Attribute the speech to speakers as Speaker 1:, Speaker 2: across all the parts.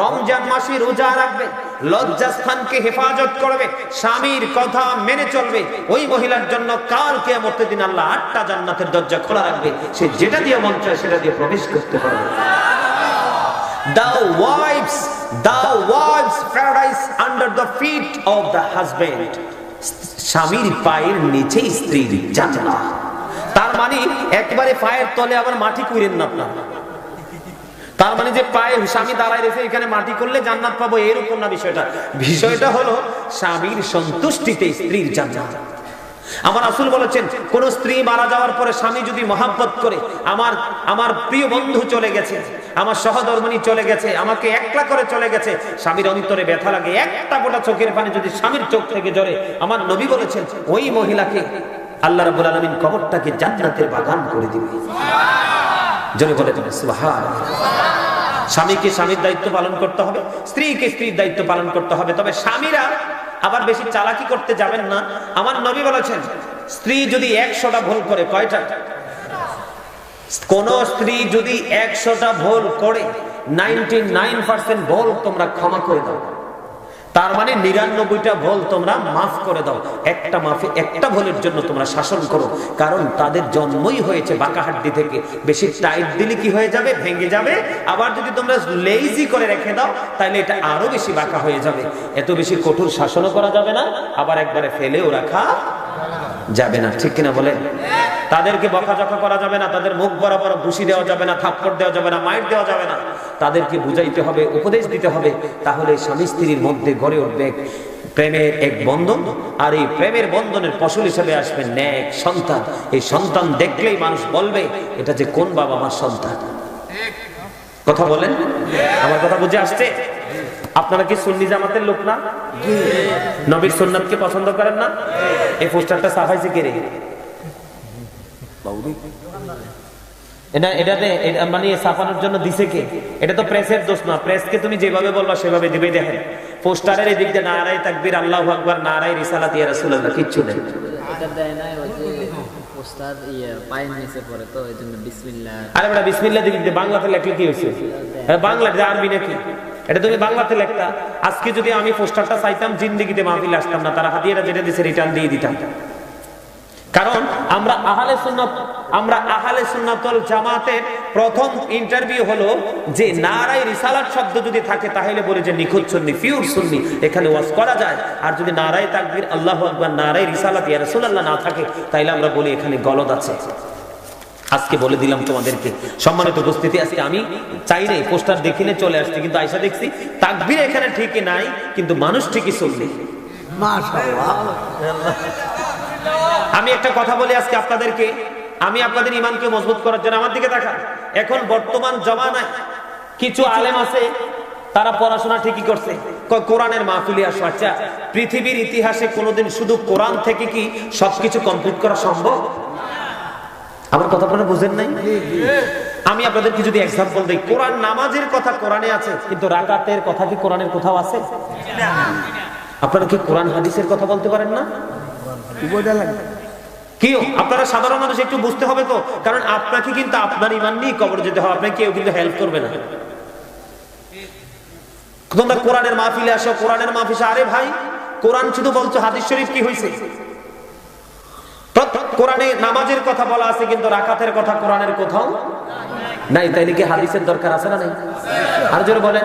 Speaker 1: রমজান মাসে রোজা রাখবে লজ্জাস্থানকে হেফাজত করবে স্বামীর কথা মেনে চলবে। ওই মহিলার জন্য কাল কিয়ামতের দিন আল্লাহ আটটা জান্নাতের দরজা খোলা রাখবে। সে যেটা দিয়ে মন চায় সেটা দিয়ে প্রবেশ করতে পারবে। The wives, the wives paradise under the feet of the husband. স্বামীর পায়ের নিচে স্ত্রীর জান্নাত তার মানে একবারে পায়ের তলে আবার মাটি কইরেন না আপনার। তার মানে যে পায়ে স্বামী দাঁড়ায় রেখে এখানে মাটি করলে জান্নাত পাবো, এরকম না বিষয়টা। বিষয়টা হলো, স্বামীর সন্তুষ্টিতে স্ত্রীর জান্নাত। আমার আসল বলেছেন, কোন স্ত্রী মারা যাওয়ার পরে স্বামী যদি মহাব্বত করে, আমার আমার প্রিয় বন্ধু চলে গেছে, আমার সহধর্মণী চলে গেছে, আমাকে একলা করে চলে গেছে, স্বামীর অন্তরে ব্যথা লাগে, একটা গোটা চোখের পানি যদি স্বামীর চোখ থেকে জরে আমার নবী বলেছেন, ওই মহিলাকে আল্লাহ রাব্বুল আলামিন কবরটাকে জান্নাতের বাগান করে দিবে। জোরে বলে দেবে সুবহানাল্লাহ। স্বামীকে স্বামীর দায়িত্ব পালন করতে হবে, স্ত্রীকে স্ত্রীর দায়িত্ব পালন করতে হবে। তবে স্বামীরা আবার বেশি চালাকি করতে যাবেন না। আমার নবী বলেছেন, স্ত্রী যদি একশোটা ভুল করে, কয়টা? কোন স্ত্রী যদি একশোটা ভুল করে, নাইনটি ভুল তোমরা ক্ষমা করে দাও। তার মানে নিরানব্বইটা ভুল তোমরা মাফ করে দাও। একটা মাফে একটা ভুলের জন্য তোমরা শাসন করো। কারণ তাদের জন্মই হয়েছে বাঁকা হাড্ডি থেকে। বেশি টাইট দিলে কি হয়ে যাবে? ভেঙে যাবে। আবার যদি তোমরা লেইজি করে রেখে দাও, তাহলে এটা আরও বেশি বাঁকা হয়ে যাবে। এত বেশি কঠোর শাসনও করা যাবে না। আবার একবারে ফেলেও রাখা যাবে না। ঠিক কিনা বলে তাদেরকে বকাঝকা করা যাবে না। তাদের মুখ বরাবর ঘুষি দেওয়া যাবে না, থাপ্পড় দেওয়া যাবে না মাইট দেওয়া যাবে না। তাদেরকে বুঝাইতে হবে, উপদেশ দিতে হবে, তাহলে স্বামী স্ত্রীর মধ্যে গড়ে উঠবে প্রেমের এক বন্ধন। আর এই প্রেমের বন্ধনের ফসল হিসেবে আসবে ন্যাক, সন্তান। এই সন্তান দেখলেই মানুষ বলবে, এটা যে কোন বাবা মার সন্তান? কথা বলেন? আমার কথা বুঝে আসছে? আপনারা কি সুন্নি জামাতের লোক না? নবীর সুন্নাতকে পছন্দ করেন না? এই পোস্টারটা সাফাইছে কে রে? এটা এটাতে মানে সাফানোর জন্য দিছে কে? এটা তো প্রেসের দোষ না। প্রেসকে তুমি যেভাবে বলবা সেভাবে দিবে। দেখেন পোস্টারের এই নারাই তাকবীর আল্লাহু আকবার রাসূলুল্লাহ কিচ্ছু নেই।
Speaker 2: ইয়ে
Speaker 1: আরে বেটা দিক বাংলাতে লেখলে কি হয়েছে? বাংলাতে আরবি নাকি? এটা তুমি বাংলাতে লেখতা। আজকে যদি আমি পোস্টারটা চাইতাম জিন্দিগিতে মাহফিলে আসতাম না তারা হাতিয়েরা যেটা দিছে রিটার্ন দিয়ে দিতাম। কারণ আমরা আহলে সুন্নাত, আমরা আহলে সুন্নাতল জামাতের প্রথম ইন্টারভিউ হলো যে নারাই রিসালাত শব্দ যদি থাকে তাহলে বলে যে নিখুঁত সুন্নি পিওর সুন্নি, এখানে ওয়াজ করা যায়। আর যদি নারাই তাকবীর, আল্লাহু আকবার নারাই রিসালাত, ইয়া রাসূলুল্লাহ না থাকে, তাইলে আমরা বলি এখানে গলদ আছে। আজকে বলে দিলাম তোমাদেরকে। সম্মানিত উপস্থিতি, আজকে আমি চাই নাই, পোস্টার দেখিনে চলে আসছি, কিন্তু আয়সা দেখছি তাকবীর এখানে ঠিকই নাই, কিন্তু মানুষ ঠিকই চলছে আমি একটা কথা বলি আজকে আপনাদেরকে। আমি আপনাদের ইমানকে মজবুত করার জন্য। আমার দিকে তাকান। এখন বর্তমান জমানায় কিছু আলেম আছে, তারা পড়াশোনা ঠিকই করছে। কোরআনের মাহফিলে আসো। আচ্ছা পৃথিবীর ইতিহাসে কোনোদিন শুধু কোরআন থেকে কি সবকিছু কমপ্লিট করা সম্ভব? আমার কথা আপনারা বুঝেন নাই? আমি আপনাদেরকে যদি এক্সাম্পল দিই, কোরআন নামাজের কথা কোরআনে আছে, কিন্তু রাকাতের কথা কি কোরআনের কোথাও আছে? আপনারা কি কোরআন হাদিসের কথা বলতে পারেন না? কি আপনারা সাধারণ মানুষ, একটু বুঝতে হবে তো। কারণ আপনাকে কিন্তু আপনার ইমান নিয়ে কবর যেতে হবে, আপনাকে কেউ কিন্তু হেল্প করবে না। তোমরা কোরআনের মাহফিলে আসো, কোরআনের মাহফিলে আরে ভাই, কোরআন শুধু বলছো, হাদিস শরীফ কি হয়েছে কোরআনে নামাজের কথা বলা আছে, কিন্তু রাকাতের কথা কোরআনের কোথাও নাই। তাইলে কি হাদিসের দরকার আছে না নাই? আর জোরে বলেন।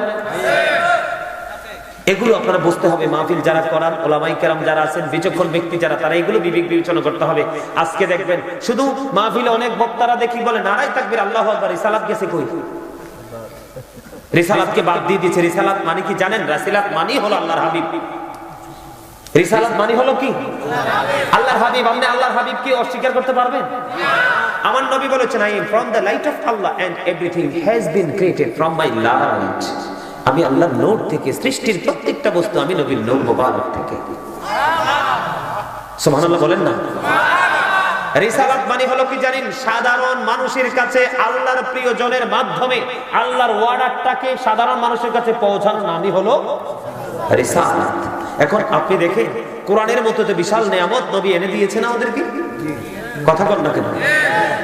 Speaker 1: এগুলো আপনারা বুঝতে হবে, মাহফিল যারা করান ওলামাই কেরাম যারা আছেন, বিচক্ষণ ব্যক্তি যারা, তারা এগুলো বিবেক বিবেচনা করতে হবে। আজকে দেখবেন, শুধু মাহফিলে অনেক বক্তারা দেখি বলে নারাই থাকবে আল্লাহ আকবার, রিসালাত গেছে কই? রিসালাতকে বাদ দিয়ে দিয়েছে। রিসালাত মানে কি জানেন? রাসিলাত মানি হলো আল্লাহর হাবিব। রিসালাত মানে হলো কি? আল্লাহর হাবিব, আপনি আল্লাহর হাবিব কি অস্বীকার করতে পারবেন? আমার নবী বলেছেন I am from the light of Allah and everything has been created from my light আমি আল্লাহর নূর থেকে, সৃষ্টির প্রত্যেকটা বস্তু আমি নবীর নূর মোবারক থেকে। সুবহানাল্লাহ বলেন না? রিসালাত মানে হলো কি জানেন? সাধারণ মানুষের কাছে আল্লাহর প্রিয়জনের মাধ্যমে আল্লাহর ওয়ার্ডারটাকে সাধারণ মানুষের কাছে পৌঁছানোর নামই হলো রিসালাত। এখন আপনি দেখেন, কোরআনের মতো তো বিশাল নিয়ামত নবী এনে দিয়েছেন আমাদেরকে? কথা বল না কেন?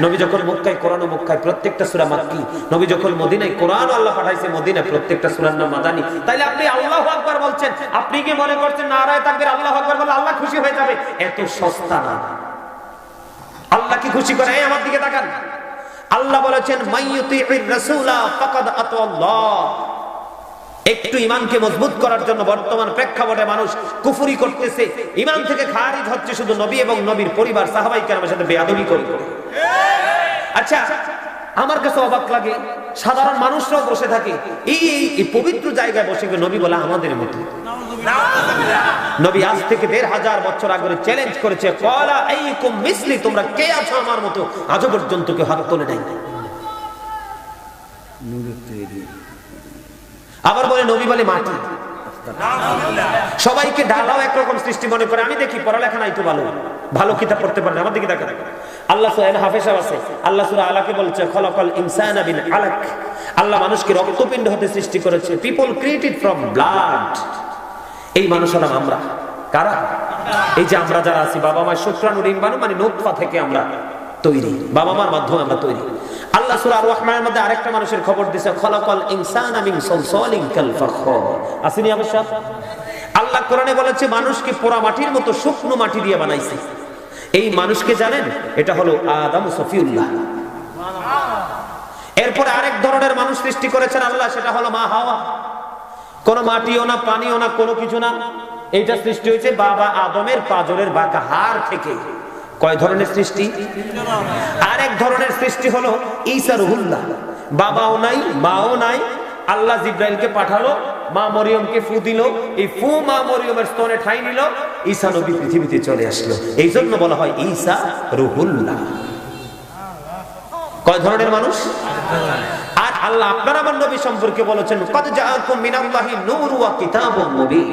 Speaker 1: নবী যখন মক্কায়, কোরআন ও মক্কায় প্রত্যেকটা সূরা মাক্কি, নবী যখন মদিনায়, কোরআন আল্লাহ পাঠাইছে মদিনায়, প্রত্যেকটা সূরার নাম মাদানি। তাইলে আপনি আল্লাহু আকবার বলছেন, আপনি কি মনে করছেন নারায়ে তাকবীর আল্লাহু আকবার বলে আল্লাহ খুশি হয়ে যাবে? এত সস্তা না। আল্লাহ কি খুশি করে? এই আমার দিকে তাকান। আল্লাহ বলেছেন মাইয়ুতির রাসূলা ফাকাদ আতাল্লাহ একটু ইমানকে মজবুত করার জন্য বর্তমান প্রেক্ষাপটে মানুষ কুফুরি করতেছে। ইমান থেকে খারিজ হচ্ছে শুধু নবী এবং নবীর পরিবার, সাহাবাই কেরামের সাথে বেয়াদবি করে। আচ্ছা আমার কাছে অবাক লাগে। সাধারণ মানুষরাও বসে থাকে। এই এই- পবিত্র জায়গায় বসে নবী বলা আমাদের মতো। নবী আজ থেকে দেড় হাজার বছর আগে চ্যালেঞ্জ করেছে কলা এইকুম মিসলি তোমরা কে আছো আমার মতো? আজও পর্যন্ত কেউ হাত তোলে নাই। আবার বলে নবী বলে মাটি। সবাইকে ডালাও একরকম সৃষ্টি মনে করে। আমি দেখি পড়ালেখা নাই তো ভালো। ভালো কিতাব পড়তে পারে আমার দিকে দেখা আল্লাহ সুবহানাহু হাফেজ আছে। আল্লাহ সূরা আলাকে বলছে, খলাকাল ইনসানা বিন আলাক। আল্লাহ মানুষকে রক্তপিণ্ড হতে সৃষ্টি করেছে। পিপল ক্রিয়েটেড ফ্রম ব্লাড এই মানুষ হলাম আমরা। কারা? এই যে আমরা যারা আছি বাবা মায়ের শুক্রাণু, ডিম্বাণু মানে নোৎফা থেকে আমরা তৈরি। বাবা মার মাধ্যমে আমরা তৈরি। আল্লাহ সূরা রহমানের মধ্যে আরেকটা মানুষের খবর দিছে, খলাকাল ইনসানা মিন সালসালিন কাল ফাখর। আসেনি অবশ্য আল্লাহ কোরআনে বলেছে, মানুষকে পোড়া মাটির মতো শুকনো মাটি দিয়ে বানাইছে। এই মানুষকে জানেন, এটা হলো আদম সফিউল্লাহ। এরপরে আরেক ধরনের মানুষ সৃষ্টি করেছেন আল্লাহ, সেটা হলো মা হাওয়া। কোনো মাটিও না, পানিও না, কোনো কিছু না। এইটা সৃষ্টি হয়েছে বাবা আদমের পাজরের বাঁকা হাড় থেকে। কয় ধরনের সৃষ্টি? আরেক ধরনের সৃষ্টি হলো ঈসা রুহুল্লাহ বাবাও নাই, মাও নাই। আল্লাহ জিব্রাইলকে পাঠালো, মা মরিয়মকে ফু দিল। এই ফু মা মরিয়মের স্তনে ঠাই নিল। ঈসা নবী পৃথিবীতে চলে আসলো। এই জন্য বলা হয় ঈসা রুহুল্লাহ। কয় ধরনের মানুষ? আর আল্লাহ আপনার আমার নবী সম্পর্কে বলেছেন, কদ জাআকুম মিনাল্লাহি নূর ওয়া কিতাবুম মুবিন।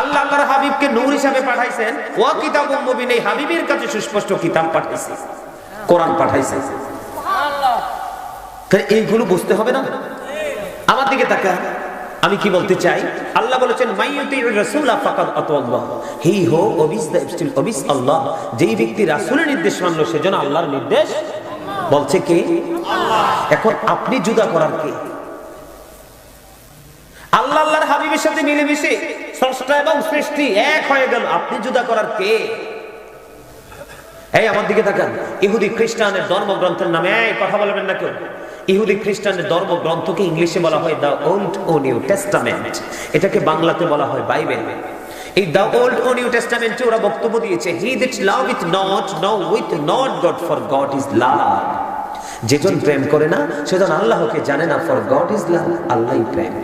Speaker 1: আল্লাহ আল্লাহর হাবিবকে নূর হিসাবে পাঠাইছেন ওয়া কিতাবুম মুবিন এই হাবিবের কাছে সুস্পষ্ট কিতাব পাঠাইছে কোরআন পাঠাইছে। এইগুলো বুঝতে হবে না? আমার দিকে তাকা আমি কি বলতে চাই? আল্লাহ বলেছেন আল্লাহ। যেই ব্যক্তি রাসূলের নির্দেশ মানলো সেজন্য আল্লাহর নির্দেশ বলছে কে? এখন আপনি জুদা করার কে? আল্লাহ আল্লাহর হাবিবের সাথে মিলেমিশে স্রষ্টা এবং সৃষ্টি এক হয়ে গেল। আপনি জুদা করার কে? এই আমার দিকে তাকান। ইহুদি খ্রিস্টানের ধর্মগ্রন্থের নামে এই কথা বলবেন না কেউ। ইহুদি খ্রিস্টানের ধর্মগ্রন্থকে ইংলিশে বলা হয় দ্য ওল্ড ও নিউ টেস্টামেন্ট এটাকে বাংলাতে বলা হয় বাইবেল এই দ্য ওল্ড ও নিউ টেস্টামেন্টে ওরা বক্তব্য দিয়েছে he that love with not no with not God for God is love যেজন প্রেম করে না সেজন আল্লাহকে জানে না ফর গড ইজ লাভ আল্লাহই প্রেম।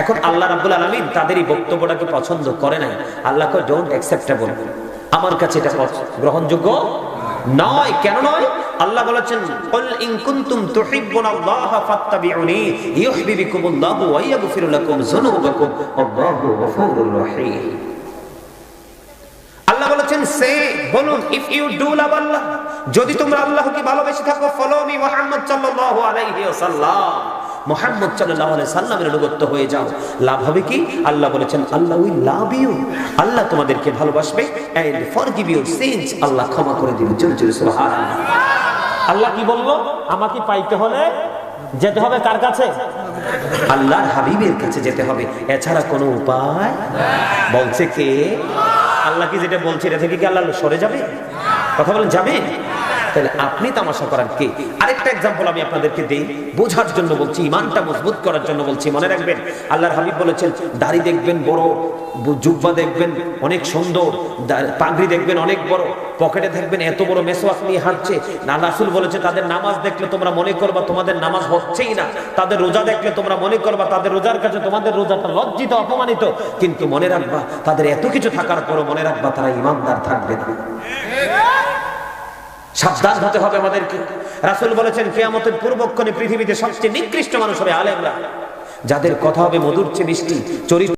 Speaker 1: এখন আল্লাহ রাব্বুল আলামিন তাদের এই বক্তব্যটাকে পছন্দ করে নাই। আল্লাহ ডোন্ট অ্যাকসেপ্টেবল আমার কাছে এটা গ্রহণযোগ্য নয়। কেন নয়? আল্লাহ বলেছেন কুল ইন কুনতুম তুহিব্বুনাল্লাহ ফাত্তাবিউনি ইউহিব্বুকুমুল্লাহু ওয়া ইয়াগফির লাকুম যুনুবাকুম আল্লাহু গফুরুর রহিম আল্লাহ বলেছেন, সে, বলুন if you do love Allah, যদি তোমরা আল্লাহকে ভালোবেসে থাকো ফলো মি মুহাম্মদ সাল্লাল্লাহু আলাইহি ওয়াসাল্লাম। মুহাম্মদ আলাইহি সাল্লামের অনুগত হয়ে যাও। লাভ হবে কি? আল্লাহ বলেছেন আল্লাহ উই লাভ ইউ। আল্লাহ তোমাদেরকে ভালোবাসবে and forgive your sins Allah ক্ষমা করে দিবে। জোরে জোরে আল্লাহ কি বলল? আমাকে পাইতে হলে যেতে হবে কার কাছে? আল্লাহর হাবিবের কাছে যেতে হবে। এছাড়া কোনো উপায় বলছে কে? আল্লাহ কি যেটা বলছে এটা থেকে কি আল্লাহ সরে যাবে? কথা বলেন যাবে? তাহলে আপনি তামাশা করার কে? আরেকটা এক্সাম্পল আমি আপনাদেরকে দেই। বোঝার জন্য বলছি, ইমানটা মজবুত করার জন্য বলছি, মনে রাখবেন, আল্লাহর হাবিব বলেছেন, দাড়ি দেখবেন বড়, জুব্বা দেখবেন অনেক সুন্দর পাগড়ি দেখবেন অনেক বড়, পকেটে থাকবেন এত বড় মেসোয়াক নিয়ে হাঁটছে। না, রাসুল বলেছে, তাদের নামাজ দেখলে তোমরা মনে করবা তোমাদের নামাজ হচ্ছেই না। তাদের রোজা দেখলে তোমরা মনে করবা তাদের রোজার কাছে তোমাদের রোজাটা লজ্জিত, অপমানিত। কিন্তু মনে রাখবা, তাদের এত কিছু থাকার পরও মনে রাখবা তারা ইমানদার থাকবে না। সাবধান হতে হবে আমাদেরকে। রাসুল বলেছেন, কেয়ামতের পূর্বক্ষণে পৃথিবীতে সবচেয়ে নিকৃষ্ট মানুষ হবে আলেমরা। যাদের কথা হবে মধুর চেয়ে মিষ্টি, চরিত্র